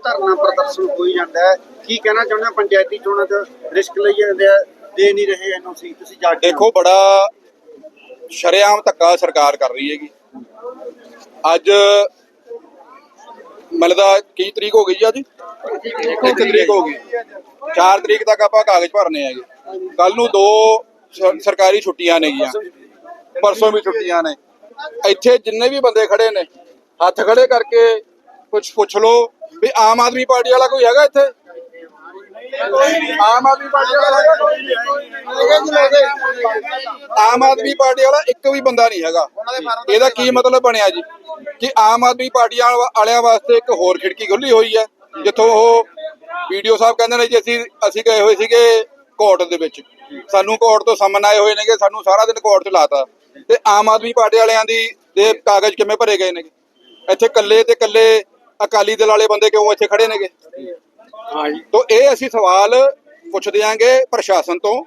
ਧਰਨਾ ਪ੍ਰਦਰਸ਼ਨ ਹੋਈ ਜਾਂਦਾ ਹੈ। ਕੀ ਕਹਿਣਾ ਚਾਹੁੰਦੇ ਹੋ? ਪੰਚਾਇਤੀ ਚੋਣਾਂ 'ਚ ਰਿਸਕ ਲਈ ਜਾਂਦੇ ਆ, ਦੇ ਨਹੀਂ ਰਹੇ ਐਨਓਸੀ ਤੁਸੀਂ ਜਾ ਕੇ ਦੇਖੋ, ਬੜਾ ਸ਼ਰੇਆਮ ਧੱਕਾ ਸਰਕਾਰ ਕਰ ਰਹੀ ਹੈਗੀ। ਅੱਜ ਮਲਦਾ ਕੀ ਤਰੀਕ ਹੋ ਗਈ ਜੀ ਅੱਜ? ਇੱਕ ਤਰੀਕ ਹੋ ਗਈ। 4 ਤਰੀਕ ਤੱਕ ਆਪਾਂ ਕਾਗਜ਼ ਭਰਨੇ ਹੈਗੇ। ਕੱਲ ਨੂੰ ਦੋ ਸਰਕਾਰੀ ਛੁੱਟੀਆਂ ਨੇਗੀਆਂ ਪਰਸੋਂ ਵੀ ਛੁੱਟੀਆਂ ਨੇ। ਇੱਥੇ ਜਿੰਨੇ ਵੀ ਬੰਦੇ ਖੜੇ ਨੇ, ਹੱਥ ਖੜੇ ਕਰਕੇ ਕੁਝ ਪੁੱਛ ਲਓ ਵੀ ਆਮ ਆਦਮੀ ਪਾਰਟੀ ਵਾਲਾ ਕੋਈ ਹੈਗਾ ਇੱਥੇ? ਆਮ ਆਦਮੀ ਪਾਰਟੀ ਵਾਲਾ ਹੈਗਾ ਕੋਈ? ਆਮ ਆਦਮੀ ਪਾਰਟੀ ਵਾਲਾ ਇੱਕ ਵੀ ਬੰਦਾ ਨਹੀਂ ਹੈਗਾ। ਇਹਦਾ ਕੀ ਮਤਲਬ ਬਣਿਆ ਜੀ? ਕਿ ਆਮ ਆਦਮੀ ਪਾਰਟੀ ਵਾਲਾ- ਵਾਲਿਆਂ ਵਾਸਤੇ ਇੱਕ ਹੋਰ ਖਿੜਕੀ ਖੁੱਲੀ ਹੋਈ ਹੈ ਜਿੱਥੋਂ ਉਹ ਵੀਡੀਓ ਸਾਹਿਬ ਕਹਿੰਦੇ ਨੇ ਜੀ ਅਸੀਂ ਅਸੀਂ ਗਏ ਹੋਏ ਸੀਗੇ ਕੋਰਟ ਦੇ ਵਿੱਚ। ਸਾਨੂੰ ਕੋਰਟ ਤੋਂ ਸਮਨ ਆਏ ਹੋਏ ਨੇਗੇ ਸਾਨੂੰ ਸਾਰਾ ਦਿਨ ਕੋਰਟ 'ਚ ਲਾਤਾ। ਤੇ ਆਮ ਆਦਮੀ ਪਾਰਟੀ ਵਾਲਿਆਂ ਦੀ ਦੇ ਕਾਗਜ਼ ਕਿਵੇਂ ਭਰੇ ਗਏ ਨੇਗੇ? ਇੱਥੇ ਕੱਲੇ ਤੇ ਕੱਲੇ ਅਕਾਲੀ ਦਲ ਵਾਲੇ ਬੰਦੇ ਕਿਉਂ ਇੱਥੇ ਖੜੇ ਨੇਗੇ? ਹਾਂਜੀ। ਤੋਂ ਇਹ ਅਸੀਂ ਸਵਾਲ ਪੁੱਛਦੇ ਦਿਆਂਗੇ ਪ੍ਰਸ਼ਾਸਨ ਤੋਂ,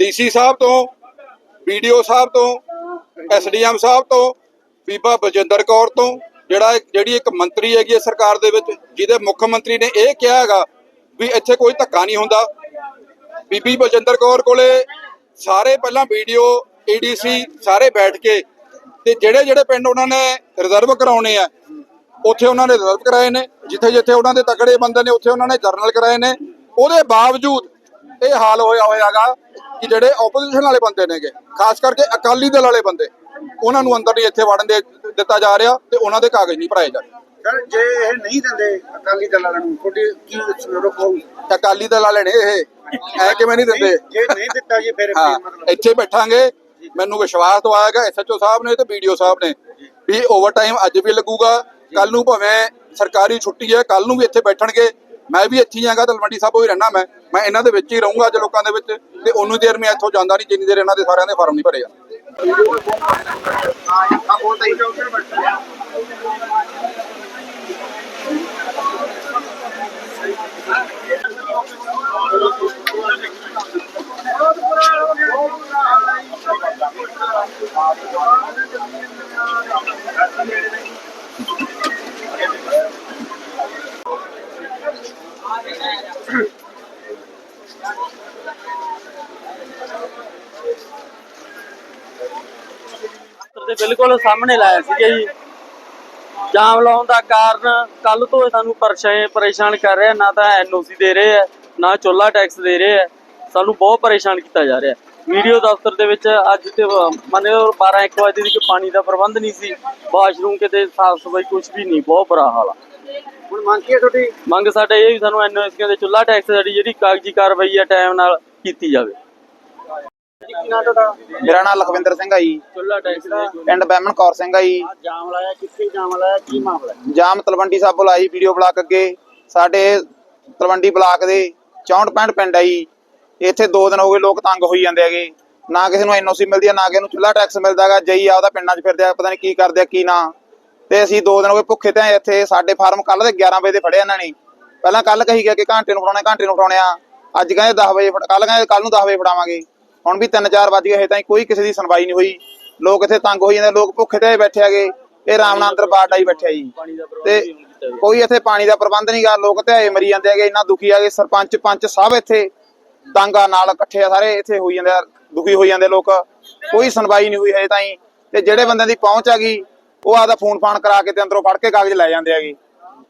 ਡੀਸੀ ਸਾਹਿਬ ਤੋਂ ਵੀਡੀਓ ਸਾਹਿਬ ਤੋਂ, ਐਸਡੀਐਮ ਸਾਹਿਬ ਤੋਂ, ਬੀਬਾ ਬਲਜਿੰਦਰ ਕੌਰ ਤੋਂ, ਜਿਹੜਾ ਜਿਹੜੀ ਇੱਕ ਮੰਤਰੀ ਹੈਗੀ ਹੈ ਸਰਕਾਰ ਦੇ ਵਿੱਚ, ਜਿਹਦੇ ਮੁੱਖ ਮੰਤਰੀ ਨੇ ਇਹ ਕਿਹਾ ਹੈਗਾ ਵੀ ਇੱਥੇ ਕੋਈ ਧੱਕਾ ਨਹੀਂ ਹੁੰਦਾ। ਬੀਬੀ ਬਲਜਿੰਦਰ ਕੌਰ ਕੋਲੇ ਸਾਰੇ ਪਹਿਲਾਂ ਵੀਡੀਓ ਏਡੀਸੀ ਸਾਰੇ ਬੈਠ ਕੇ ਤੇ ਜਿਹੜੇ ਜਿਹੜੇ ਪਿੰਡ ਉਹਨਾਂ ਨੇ ਰਿਜ਼ਰਵ ਕਰਾਉਣੇ ਆ ਉੱਥੇ ਉਹਨਾਂ ਨੇ ਰਿਜ਼ਰਵ ਕਰਾਏ ਨੇ ਜਿੱਥੇ ਜਿੱਥੇ ਉਹਨਾਂ ਦੇ ਤਕੜੇ ਬੰਦੇ ਨੇ ਉੱਥੇ ਉਹਨਾਂ ਨੇ ਜਰਨਲ ਕਰਾਏ ਨੇ। ਉਹਦੇ ਬਾਵਜੂਦ ਇਹ ਹਾਲ ਹੋਇਆ ਹੋਇਆਗਾ ਕਿ ਜਿਹੜੇ ਆਪੋਜੀਸ਼ਨ ਵਾਲੇ ਬੰਦੇ ਨੇਗੇ ਖਾਸ ਕਰਕੇ ਅਕਾਲੀ ਦਲ ਵਾਲੇ ਬੰਦੇ ਉਹਨਾਂ ਨੂੰ ਅੰਦਰ ਨਹੀਂ ਇੱਥੇ ਵੜਨ ਦੇ ਦਿੱਤਾ ਜਾ ਰਿਹਾ ਤੇ ਉਹਨਾਂ ਦੇ ਕਾਗਜ਼ ਨਹੀਂ ਭਰਾਏ ਜਾ ਰਹੇ। ਸਰ ਜੇ ਇਹ ਨਹੀਂ ਦਿੰਦੇ ਅਕਾਲੀ ਦਲ ਵਾਲਿਆਂ ਨੂੰ ਤੁਹਾਡੀ ਕੀ ਤੇ ਅਕਾਲੀ ਦਲ ਵਾਲੇ ਨੇ ਇਹ ਐ ਕਿਵੇਂ ਨਹੀਂ ਦਿੰਦੇ? ਜੇ ਨਹੀਂ ਦਿੱਤਾ ਜੀ ਫਿਰ ਇੱਥੇ ਬੈਠਾਂਗੇ ਮੈਨੂੰ ਵਿਸ਼ਵਾਸ ਦਵਾਇਆਗਾ ਐਸਐਚਓ ਸਾਹਿਬ ਨੇ ਤੇ ਵੀਡੀਓ ਸਾਹਿਬ ਨੇ ਵੀ ਓਵਰਟਾਈਮ ਅੱਜ ਵੀ ਲੱਗੂਗਾ ਕੱਲ ਨੂੰ ਭਾਵੇਂ ਸਰਕਾਰੀ ਛੁੱਟੀ ਹੈ ਕੱਲ ਨੂੰ ਵੀ ਇੱਥੇ ਬੈਠਣਗੇ। ਮੈਂ ਵੀ ਇੱਥੇ ਹੀ ਆਂਗਾ ਤਲਵੰਡੀ ਸਾਹਿਬ ਹੀ ਰਹਿਣਾ ਮੈਂ। ਮੈਂ ਇਹਨਾਂ ਦੇ ਵਿੱਚ ਹੀ ਰਹੂੰਗਾ ਅੱਜ ਲੋਕਾਂ ਦੇ ਵਿੱਚ। ਤੇ ਉਨੀ ਦੇਰ ਮੈਂ ਇੱਥੋਂ ਜਾਂਦਾ ਨਹੀਂ, ਜਿੰਨੀ ਦੇਰ ਇਹਨਾਂ ਦੇ ਸਾਰਿਆਂ ਦੇ ਫਾਰਮ ਨਹੀਂ ਭਰੇ ਆ ਆ ਬੋਲਦਾ ਹੀ ਉੱਧਰ ਬੈਠਾ ਦਫ਼ਤਰ ਦੇ ਬਿਲਕੁਲ ਸਾਹਮਣੇ ਲਾਇਆ ਸੀਗਾ ਜੀ। ਜਾਮ ਲਾਉਣ ਦਾ ਕਾਰਨ ਕੱਲ ਤੋਂ ਸਾਨੂੰ ਪਰੇਸ਼ਾਨ ਪਰੇਸ਼ਾਨ ਕਰ ਰਿਹਾ ਨਾ ਤਾਂ ਐਨਓਸੀ ਦੇ ਰਹੇ ਆ ਨਾ ਚੁੱਲਾ ਟੈਕਸ ਦੇ ਰਹੇ ਆ। ਸਾਨੂੰ ਬਹੁਤ ਪਰੇਸ਼ਾਨ ਕੀਤਾ ਜਾ ਰਿਹਾ। ਵੀਡੀਓ ਦਫ਼ਤਰ ਦੇ ਵਿੱਚ ਅੱਜ ਤੇ ਮੰਨੇ 12 1 ਵਜੇ ਦੀ ਕਿ ਪਾਣੀ ਦਾ ਪ੍ਰਬੰਧ ਨਹੀਂ ਸੀ। ਵਾਸ਼ਰੂਮ ਕਿਤੇ ਸਾਫ਼ ਸਫ਼ਾਈ ਕੁਝ ਵੀ ਨਹੀਂ ਬਹੁਤ ਬੁਰਾ ਹਾਲ ਆ। ਹੁਣ ਮੰਗ ਕੀ ਹੈ ਤੁਹਾਡੀ? ਮੰਗ ਸਾਡੇ ਇਹ ਵੀ ਸਾਨੂੰ ਐਨਓਸੀਆਂ ਦੇ ਚੁੱਲਾ ਟੈਕਸ ਸਾਡੀ ਜਿਹੜੀ ਕਾਗਜ਼ੀ ਕਾਰਵਾਈ ਆ ਟਾਈਮ ਨਾਲ ਕੀਤੀ ਜਾਵੇ। ਕੀ ਨਾਂ ਤੁਹਾਡਾ ਮੇਰਾ ਨਾਮ ਲਖਵਿੰਦਰ ਸਿੰਘ ਆ ਜੀ। ਚੁੱਲਾ ਟੈਕਸ ਪਿੰਡ ਬੈਮਨ ਕੌਰ ਸਿੰਘ ਆ ਜੀ। ਜਾਮ ਲਾਇਆ ਕਿੱਥੇ ਜਾਮ ਲਾਇਆ ਕੀ ਮਾਮਲਾ? ਹੈ ਜਾਮ ਤਲਵੰਡੀ ਸਾਬੋ ਲਾਈ ਵੀਡੀਓ ਬਲਾਕ ਅੱਗੇ। ਸਾਡੇ ਤਲਵੰਡੀ ਬਲਾਕ ਦੇ 64 65 ਪਿੰਡ ਆ ਜੀ। ਇੱਥੇ 2 ਦਿਨ ਹੋ ਗਏ ਲੋਕ ਤੰਗ ਹੋਈ ਜਾਂਦੇ ਹੈਗੇ। ਨਾ ਕਿਸੇ ਨੂੰ ਐਨਓਸੀ ਮਿਲਦੀ ਆ ਨਾ ਕਿਸੇ ਨੂੰ ਚੁੱਲਾ ਟੈਕਸ ਮਿਲਦਾ ਹੈਗਾ। ਜਈ ਆਪਦਾ ਪਿੰਡਾਂ 'ਚ ਫਿਰਦੇ ਆ ਪਤਾ ਨਹੀਂ ਕੀ ਕਰਦੇ ਆ ਕੀ ਨਾ। ਤੇ ਅਸੀਂ 2 ਦਿਨ ਹੋ ਗਏ ਭੁੱਖੇ ਤੇ ਇੱਥੇ। ਸਾਡੇ ਫਾਰਮ ਕੱਲ ਦੇ 11 ਵਜੇ ਦੇ ਫੜਿਆ ਇਹਨਾਂ ਨੇ। ਪਹਿਲਾਂ ਕੱਲ ਕਹੀ ਗਿਆ ਕਿ ਘੰਟੇ ਨੂੰ ਫੜਾਉਣੇ ਘੰਟੇ ਨੂੰ ਫੜਾਉਣੇ ਆ। ਅੱਜ ਕਹਿੰਦੇ 10 ਵਜੇ ਕੱਲ ਕਹਿੰਦੇ ਕੱਲ ਨੂੰ 10 ਵਜੇ ਫੜਾਵਾਂਗੇ। ਹੁਣ ਵੀ 3-4 ਵੱਜ ਗਏ ਹਜੇ ਤਾਈਂ ਕੋਈ ਕਿਸੇ ਦੀ ਸੁਣਵਾਈ ਨਹੀਂ ਹੋਈ। ਲੋਕ ਇੱਥੇ ਤੰਗ ਹੋਈ ਜਾਂਦੇ ਲੋਕ ਭੁੱਖੇ ਤੇ ਬੈਠੇ ਹੈਗੇ। ਇਹ ਆਰਾਮ ਨਾਲ ਅੰਦਰ ਬਾੜ ਆਈ ਬੈਠੇ ਆ ਜੀ ਤੇ ਕੋਈ ਇੱਥੇ ਪਾਣੀ ਦਾ ਪ੍ਰਬੰਧ ਨਹੀਂਗਾ ਲੋਕ ਧਿਆਏ ਮਰੀ ਜਾਂਦੇ ਹੈਗੇ ਇੰਨਾ ਦੁਖੀ ਹੈਗੇ ਸਰਪੰਚ ਪੰਚ ਸਭ ਇੱਥੇ ਤੰਗਾ ਨਾਲ ਇਕੱਠੇ ਆ ਸਾਰੇ ਇੱਥੇ ਹੋਈ ਜਾਂਦੇ ਆ ਦੁਖੀ ਹੋਈ ਜਾਂਦੇ ਲੋਕ। ਕੋਈ ਸੁਣਵਾਈ ਨਹੀਂ ਹੋਈ ਹਜੇ ਤਾਈਂ। ਤੇ ਜਿਹੜੇ ਬੰਦਿਆਂ ਦੀ ਪਹੁੰਚ ਹੈਗੀ ਉਹ ਆਦਾ ਫੋਨ ਫਾਨ ਕਰਾ ਕੇ ਤੇ ਅੰਦਰੋਂ ਫੜ ਕੇ ਕਾਗਜ਼ ਲੈ ਜਾਂਦੇ ਹੈਗੇ।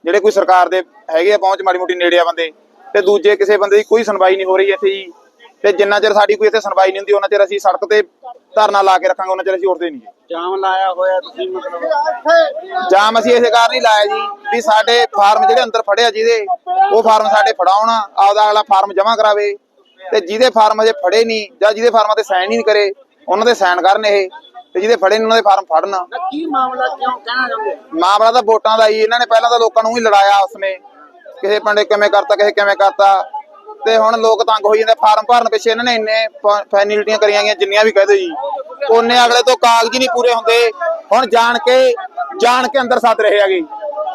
ਜਿਹੜੇ ਕੋਈ ਸਰਕਾਰ ਦੇ ਹੈਗੇ ਆ ਪਹੁੰਚ ਮਾੜੀ ਮੋਟੀ ਨੇੜੇ ਆ ਬੰਦੇ। ਤੇ ਦੂਜੇ ਕਿਸੇ ਬੰਦੇ ਦੀ ਕੋਈ ਸੁਣਵਾਈ ਨਹੀਂ ਹੋ ਰਹੀ ਇੱਥੇ ਜੀ। ਤੇ ਜਿੰਨਾ ਚਿਰ ਸਾਡੀ ਕੋਈ ਇੱਥੇ ਸੁਣਵਾਈ ਨਹੀਂ ਹੁੰਦੀ ਉਹਨਾਂ ਚਿਰ ਅਸੀਂ ਸੜਕ ਤੇ ਧਰਨਾ ਲਾ ਕੇ ਰੱਖਾਂਗੇ ਉਹਨਾਂ ਚਿਰ ਅਸੀਂ ਉੱਠਦੇ ਨਹੀਂ ਜੀ ਜਾਮ ਲਾਇਆ ਹੋਇਆ ਤੁਸੀਂ ਮਤਲਬ? ਜਾਮ ਅਸੀਂ ਇਸੇ ਕਾਰਨ ਹੀ ਲਾਇਆ ਜੀ ਵੀ ਸਾਡੇ ਫਾਰਮ ਜਿਹੜੇ ਅੰਦਰ ਫੜਿਆ ਜਿਹਦੇ ਉਹ ਫਾਰਮ ਸਾਡੇ ਫੜਾਉਣ ਆਪਦਾ ਅਗਲਾ ਫਾਰਮ ਜਮ੍ਹਾਂ ਕਰਾਵੇ। ਤੇ ਜਿਹਦੇ ਫਾਰਮ ਅਜੇ ਫੜੇ ਨਹੀਂ ਜਾਂ ਜਿਹਦੇ ਫਾਰਮਾਂ ਤੇ ਸਾਈਨ ਹੀ ਨਹੀਂ ਕਰੇ ਉਹਨਾਂ ਦੇ ਸਾਈਨ ਕਰਨ ਇਹ ਤੇ ਜਿਹਦੇ ਫੜੇ ਨੇ ਉਹਨਾਂ ਦੇ ਫਾਰਮ ਫੜਨ। ਕੀ ਮਾਮਲਾ ਕਿਉਂ ਕਹਿਣਾ ਚਾਹੁੰਦੇ? ਮਾਮਲਾ ਤਾਂ ਵੋਟਾਂ ਦਾ ਹੀ ਇਹਨਾਂ ਨੇ ਪਹਿਲਾਂ ਤਾਂ ਲੋਕਾਂ ਨੂੰ ਹੀ ਲੜਾਇਆ ਉਸ ਵਿੱਚ ਕਿਸੇ ਪਿੰਡੇ ਕਿਵੇਂ ਕਰਤਾ ਕਿਸੇ ਕਿਵੇਂ ਕਰਤਾ ਤੇ ਹੁਣ ਲੋਕ ਤੰਗ ਹੋਈ ਜਾਂਦੇ ਫਾਰਮ ਭਰਨ ਪਿੱਛੇ ਇਹਨਾਂ ਨੇ ਇੰਨੇ ਫੈਨਿਲਿਟੀਆਂ ਕਰੀਆਂ ਗਈਆਂ ਜਿੰਨੀਆਂ ਵੀ ਕਹਦੇ ਜੀ। ਉਹਨੇ ਅਗਲੇ ਤੋਂ ਕਾਗਜ਼ ਹੀ ਨਹੀਂ ਪੂਰੇ ਹੁੰਦੇ। ਹੁਣ ਜਾਣ ਕੇ ਜਾਣ ਕੇ ਅੰਦਰ ਸੱਦ ਰਹੇ ਹੈਗੇ।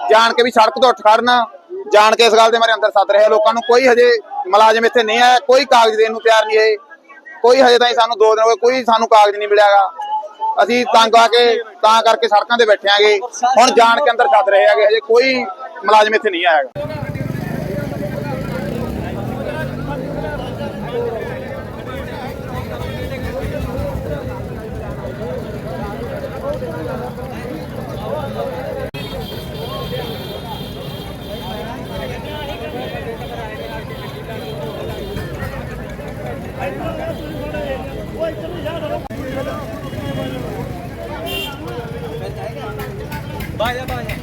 ਜਾਣ ਕੇ ਵੀ ਸੜਕ ਤੋਂ ਉੱਠ ਖੜਨ। ਜਾਣ ਕੇ ਇਸ ਗੱਲ ਦੇ ਮਾਰੇ ਅੰਦਰ ਸੱਦ ਰਹੇ ਲੋਕਾਂ ਨੂੰ ਕੋਈ ਹਜੇ ਮੁਲਾਜ਼ਮ ਇੱਥੇ ਨਹੀਂ ਆਇਆ। ਕੋਈ ਕਾਗਜ਼ ਦੇਣ ਨੂੰ ਤਿਆਰ ਨਹੀਂ ਇਹ ਕੋਈ ਹਜੇ ਤਾਈਂ ਸਾਨੂੰ ਦੋ ਦਿਨ ਹੋ ਗਏ। ਕੋਈ ਸਾਨੂੰ ਕਾਗਜ਼ ਨਹੀਂ ਮਿਲਿਆਗਾ ਅਸੀਂ ਤੰਗ ਆ ਕੇ ਤਾਂ ਕਰਕੇ ਸੜਕਾਂ ਤੇ ਬੈਠੇ ਆਂਗੇ ਹੁਣ ਜਾਣ ਕੇ ਅੰਦਰ ਛੱਡ ਰਹੇ ਹੈਗੇ। ਹਜੇ ਕੋਈ ਮੁਲਾਜ਼ਮ ਇੱਥੇ ਨਹੀਂ ਆਇਆ ਹੈਗਾ